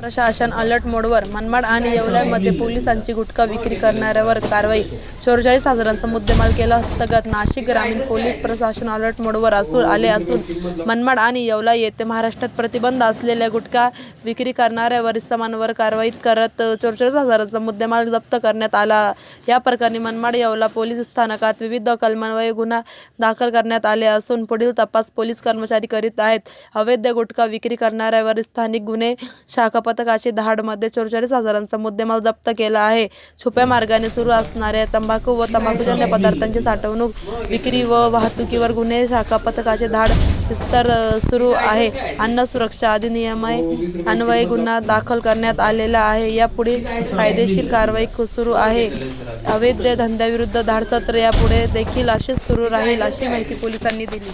प्रशासन अलर्ट मोडवर मनमाड आणि येवल्यामध्ये पोलिसांची गुटखा विक्री करणाऱ्यावर कारवाई. चोरेचाळीस हजारांचा मुद्देमाल केला हस्तगत. नाशिक ग्रामीण पोलीस प्रशासन अलर्ट मोडवर असून आले असून मनमाड आणि येवला येथे महाराष्ट्रात प्रतिबंध असलेल्या गुटखा विक्री करणाऱ्यावर वरिष्ठांवर कारवाई करत चोरेचाळीस हजारांचा मुद्देमाल जप्त करण्यात आला. या प्रकरणी मनमाड येवला पोलीस स्थानकात विविध कलमान्वये गुन्हा दाखल करण्यात आले असून पुढील तपास पोलीस कर्मचारी करीत आहेत. अवैध गुटखा विक्री करणाऱ्यावर स्थानिक गुन्हे शाखा पथकाचे धाडमध्ये चौवेचाळीस हजारांचा मुद्देमाल जप्त केला आहे. छुप्या मार्गाने सुरू असणाऱ्या तंबाखू व तंबाखूजन्य पदार्थांची साठवणूक विक्री व वाहतुकीवर गुन्हे शाखा पथकाचे धाड विस्तार सुरू आहे. अन्न सुरक्षा अधिनियम अन्वये गुन्हा दाखल करण्यात आलेला आहे. यापुढे कायदेशीर कारवाई सुरू आहे. अवैध धंद्याविरुद्ध धाडसत्र यापुढे देखील असेच सुरू राहील अशी माहिती पोलिसांनी दिली.